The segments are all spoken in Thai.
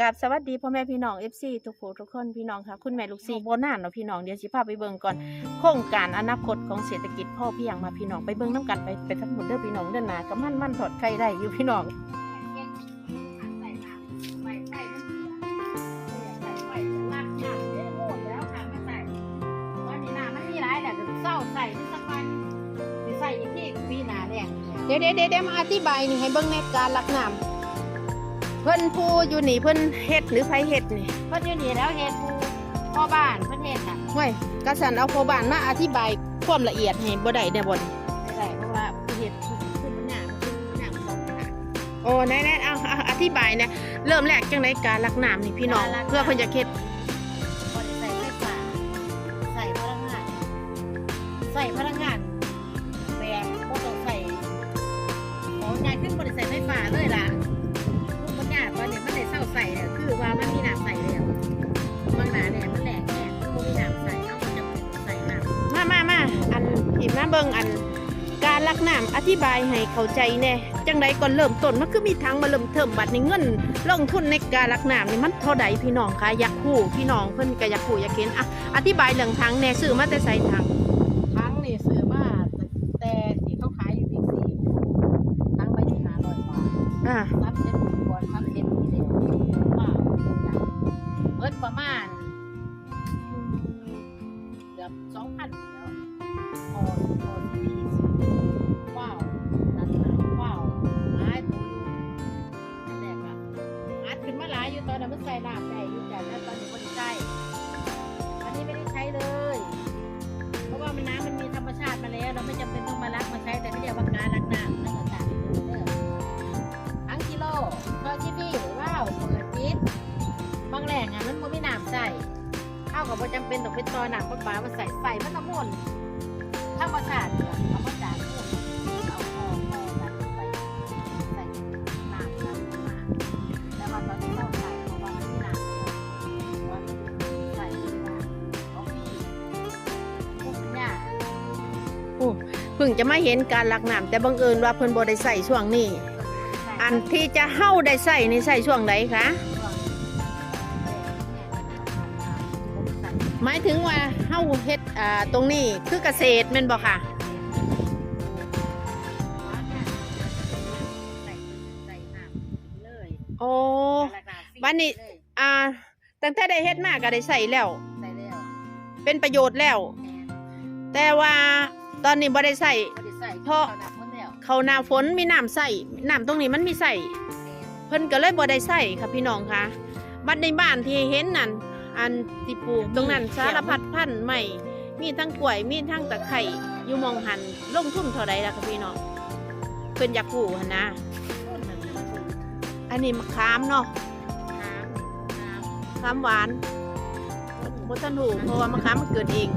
กับสวัสดีพ่อแม่พี่น้อง FC ทุกผู้ทุกคนพี่น้องค่ะ คุณแม่ลูกซีโบนานเนาะพี่น้องเดี๋ยวสิพาไปเบิ่งก่อนโครงการอนาคตของเศรษฐกิจพ่อเพียงมาพี่น้องไปเบิ่งน้ำกันไปไปทั้งหมดเด้อพี่น้องเด้อหนากับมันมันถอดไข่ได้อยู่พี่น้องเดี๋ยวเดี๋ยวเดี๋ยวมาอธิบายนี่ให้เบิ่งในการลักน้ำ เพิ่นผู้อยู่นี่เพิ่นเฮ็ดหรือไผเฮ็ดนี่เพิ่นอยู่นี่แล้วเฮ็ดผู้พ่อบ้านเพิ่นเฮ็ดน่ะห้วยกระสันเอาพ่อบ้านมาอธิบายความละเอียดให้บ่ได้เด้อบ่นี่ไม่ได้เพราะว่าผู้เฮ็ดผู้ผู้มันหยังผู้มันหยังบ่ได้โอ้แน่ๆเอาเอาอธิบายเนี่ยเริ่มแรกจังไดการลักน้ำนี่พี่น้องการลักน้ำเพื่อเพิ่นจะเฮ็ดบ่ได้ใส่ไฟฟ้าใส่พลังงานใส่พลังงานแบบบ่ต้องใส่โอ้ยายขึ้นบ่ได้ใส่ไฟฟ้าเลยล่ะ เบิ่งอันการลักน้ำอธิบายให้เข้าใจแน่จังไดก่อนเริ่มต้นมันคือมีทางมาเริ่มเทิมบัตรในเงินลงทุนในการลักน้ำนี่มันเท่าใดพี่น้องคะอยากคู่พี่น้องเพิ่นก็อยากคู่อยากเห็นอะอธิบายเรื่องทางแน่ซื้อมาแต่ใส่ทาง ต้องเป็นตอน้ำปลาปลามาใส่ใส่มันน้ำมันธรรมชาลีเอามาจากนู่นเอาคอคอกันไปใส่น้ำกันมาแต่ว่าตอนที่เราใส่เพราะว่ามันมีน้ำแล้วว่าใส่ไม่ได้เพิ่งจะมาเห็นการลักน้ำแต่บังเอิญว่าเพิ่นบ่ได้ใส่ช่วงนี้ อันที่จะเฮาได้ใส่นี่ใส่ช่วงใดคะ หมายถึงว่าเฮาเฮ็ดอ่าตรงนี้คือเกษตรแม่นบ่ค่ะโอ้วันนี้อ่าตั้งแต่ได้เฮ็ดมาก็ได้ใส่แล้ว ใส่แล้ว เป็นประโยชน์แล้ว แต่ว่าตอนนี้บ่ได้ใส่ไม่ได้ใส่เพราะข้าวหนักหมดแล้วเขาหน้าฝนมีน้ำใส่น้ำตรงนี้มันมีใส่เพิ่นก็เลยบ่ได้ใส่ค่ะพี่น้องค่ะบัดในบ้านที่เห็นนั่น อันที่ปลูกตรงนั้นสารพัดพันธุ์ใหม่มีทั้งกล้วยมีทั้งตะไคร่อยู่หมองหันลงทุนเท่าใดล่ะค่ะพี่น้องเพิ่นอยากปลูกหั่นนะต้นมันจะมาปลูกอันนี้มะขามเนาะน้ำน้ขามหวานบ่ทันหูเพราะว่ามะขามมันเกิดเอง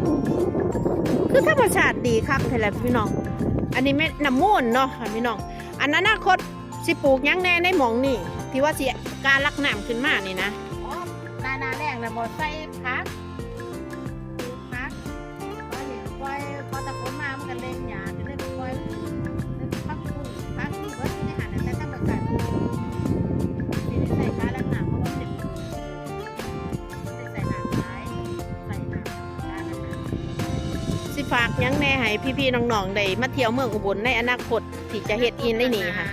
คือธรรมชาติดีครับแท้แหละพี่น้อง อันนี้แม่น้ำมูลเนาะค่ะพี่น้อง อันนั้นอนาคตสิปลูกหยังแน่ในหมองนี่ที่ว่าสิการลักน้ำขึ้นมานี่นะำอ๋อนา นาแรงนะบอใส่พักพักพอเห็นปล่อยพอตะฝนมามันก็เล่นหยาจะเล่นปล่อยเล่นพักปลูกพักที่เบิร์ดที่ในหันน่ะแต่ถ้ามันกัดสิได้ใส่กาลักน้ำเพราะว่าเป็นได้ใส่หน้ำร้ายใส่หน้ำการลักน้ำสิฝากยังแน่ให้พี่ๆน้องๆได้มาเที่ยวเมืองอุบลในอนาคตที่จะเฮ็ดอินได้นี่ค่ะ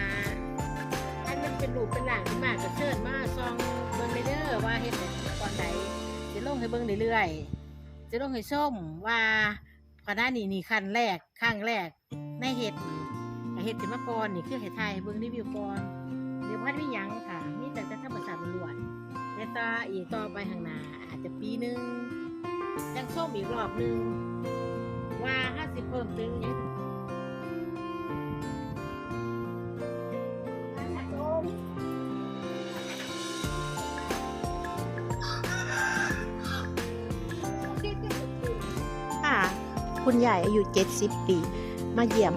อันมันเป็นรูปเป็นหลังขึ้นมาก็เชิญมาซ ให้เบิ่งเรื่อยๆสิลงให้ชมว่าขณะนี้นี่ขั้นแรกครั้งแรกในเฮ็ดเฮ็ดขึ้นมาก่อนนี่คือให้ไทยเบิ่งรีวิวก่อนเดี๋ยวพันมีหยังค่ะมีแต่แต่ธรรมชาติล้วนแต่ต่ออีกต่อไปข้างหน้าอาจจะปีหนึงยังชมอีกรอบหนึงว่าห้าสิบเพิ่มตึงยัง คุณยายอายุ70 ปี มาเยี่ยม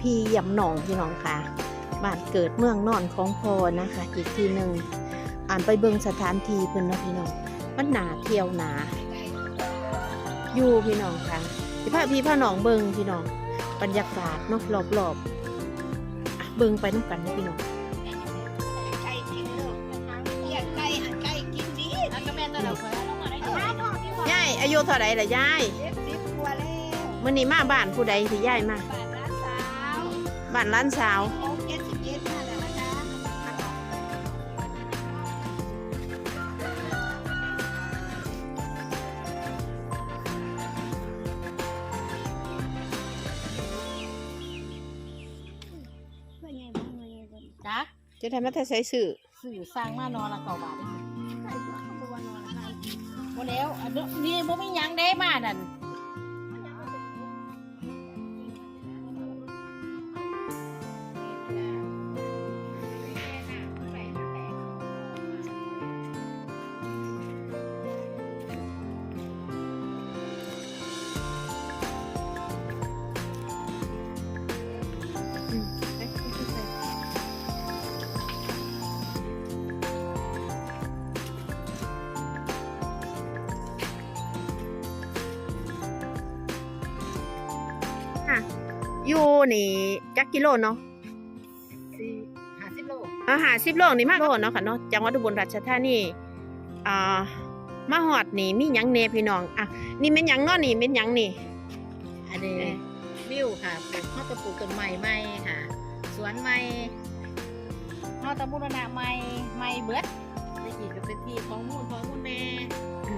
พี่เยี่ยมน้องพี่น้องค่ะบ้านเกิดเมืองนอนของพอนะคะ อีกทีหนึ่งอ่านไปเบิ่งสถานที่เพิ่นเนาะพี่น้องมันหนาเที่ยวหนาอยู่พี่น้องค่ะสิพาพี่พาน้องเบิ่งพี่น้องบรรยากาศเนาะรอบๆอะเบิ่งไปน้ำกันนะพี่น้องไก่กินเด้อนะคะเลี้ยงไก่ให้ตลอดคอยเอาลงมาได้เท่าไหร่ยายอายุเท่าไหร่ล่ะยาย มื้อนี้มาบ้านผู้ใดที่ยายมาบ้านร้านสาวบ้านหล้านสาว โอเคสิบเจ็ดมาแล้วนะจ๊ะจักจะทำมาแต่ใส่สื่อสื่อสร้างมานอนละเก่าบาทเลยโมแล้วอันนี้นี่บ่มีหยังได้มานั่น อยู่นี่จักกิโลเนาะสี่ห้าสิบโลอาหารสิบโลนี่มากโลเนาะค่ะเนาะจังหวัดอุบลราชธานีอ่ามาหอดนี่มีหยังเนพี่น้องอะนี่เป็นหยังเนาะนี่เป็นหยังนี่ อันนี้วิวค่ะปลูกข้าวตะปลูกต้นไม้ใหม่ค่ะ สวนใหม่ข้าวตะบูรณะใหม่ใหม่เบิดได้กี่ก็เป็นที่ของมูลของมูลแม่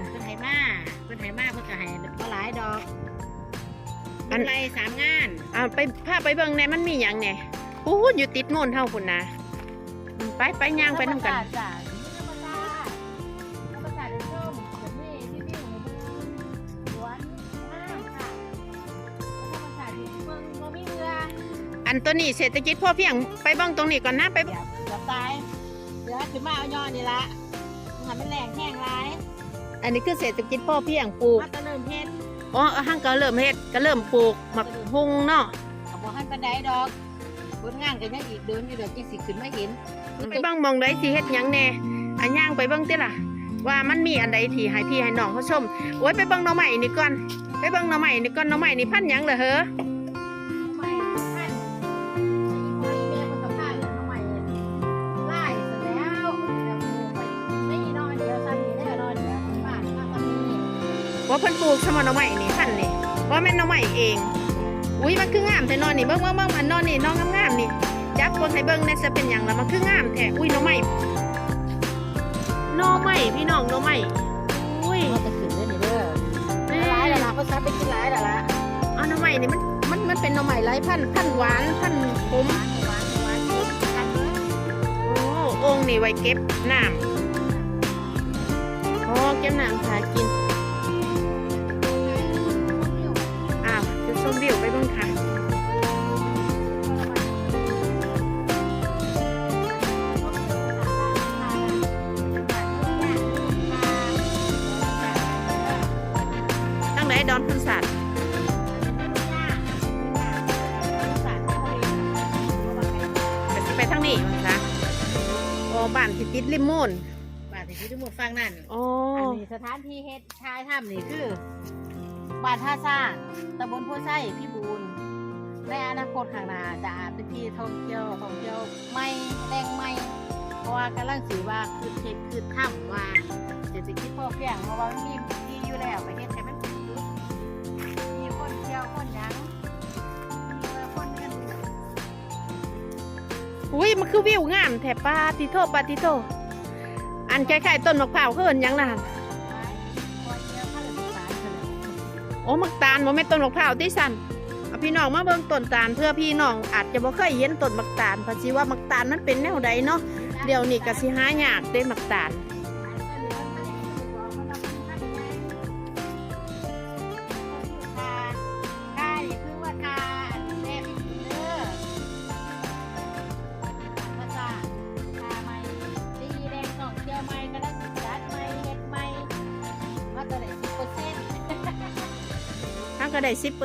เพิ่นไหมาเพิ่นไหมาเพิ่นก็ให้บ่หลายดอก อัอันนไรสามงานอ่าไปพาไปเบิ่งในมันมีหยังเนี่ยอู้อยู่ติดโน่นเท่าคุณนะอืมไปไปย่างไปน้ำกันธรรมชาติจ้ะธรรมชาติธรรมชาติเดินชมแบบนี้ที่วิวให้เบิ่งสวนงามค่ะแล้วธรรมชาติที่เบิ่งบ่มีเรืออันตัวนี้เศรษฐกิจพอเพียงไปเบิ่งตรงนี้ก่อนนะไป เดี๋ยวเดี๋ยวตายเดี๋ยวขึ้นมาเอายอดนี่ละมันเป็นแหล่งแห้งไรอันนี้คือเศรษฐกิจพอเพียงปลูกมันก็เริ่มเฮ็ด อ๋อห้างก็เริ่มเฮ็ดก็เริ่มปลูกหมักฮุงเนาะกับบ่หันปานใดดอกผลงานก็ยังอีกเดินอยู่เดี๋ยวจังสิขึ้นมาเห็นไปเบิ่งหมองใดสิเฮ็ดหยังแน่อันย่างไปเบิ่งติล่ะ ว่ามันมีอันใดที่ให้พี่ให้น้องเขาชมโอ้ยไปเบิ่งหน่อไม้นี่ก่อนไปเบิ่งหน่อไม้นี่ก่อนหน่อไม้นี่พันหยังเหรอเฮ้อ ว่าเพิ่นปลูกสมหน่อไม้นี่พันนี่ว่าแม่นหน่อไม้เอง อุ้ยมันคืองามแต่นอนนี่เบิ่งเบิ่งเบิ่งอันนอนนี่น้องงามๆนี่จับเบิ่งให้เบิ่งในจะเป็นหยังแล้วมันคืองามแท้อุ้ยหน่อไม้หน่อไม้พี่น้องหน่อไม้อุ้ยมันจะขึ้นได้นี่เด้อแม่หลายแล้วล่ะภาษาไปกินหลายแล้วล่ะเอาหน่อไม้นี่มันมันมันเป็นหน่อไม้หลายพันธุ์พันธุ์หวานพันธุ์ขมหวานหวานหวานกันเด้อโอ้โอ่งนี่ไว้เก็บน้ำโอ้เก็บน้ำทากิน ไปทางนี้มั้งคะโอ้บ้านที่ติดริมมูนบ้านที่ที่ทุกคนฟังนั่นโอ้อันนี้สถานที่เฮ็ดชายถ้ำนี่คือบ้านท่าสร้างตำบลโพไส้พี่บูนในอนาคตข้างหน้าจะอาจเป็นที่ท่องเที่ยวท่องเที่ยวไม่แรงไม่เพราะว่ากำลังสื่อว่าคือเฮ็ดคือถ้ำว่าเศรษฐกิจพอเพียงเพราะว่ามันมีที่อยู่แล้วไปเฮ็ดให้มันเป็น อุ้ยมันคือวิวงามแถบปาติโตปาติโตอันคล้ายๆต้นมะพร้าวเขินยังนะโอ้มักตาลบ่แม่ต้นมะพร้าวที่สันเอาพี่น้องมาเบิ่งต้นตาลเพื่อพี่น้องอาจจะบ่เคยเห็นต้นมักตาลเพราะสิว่ามักตาลมันเป็นแนวใดเนาะเดี๋ยวนี้ก็สิหายากเด้มักตาล ก็ได้10%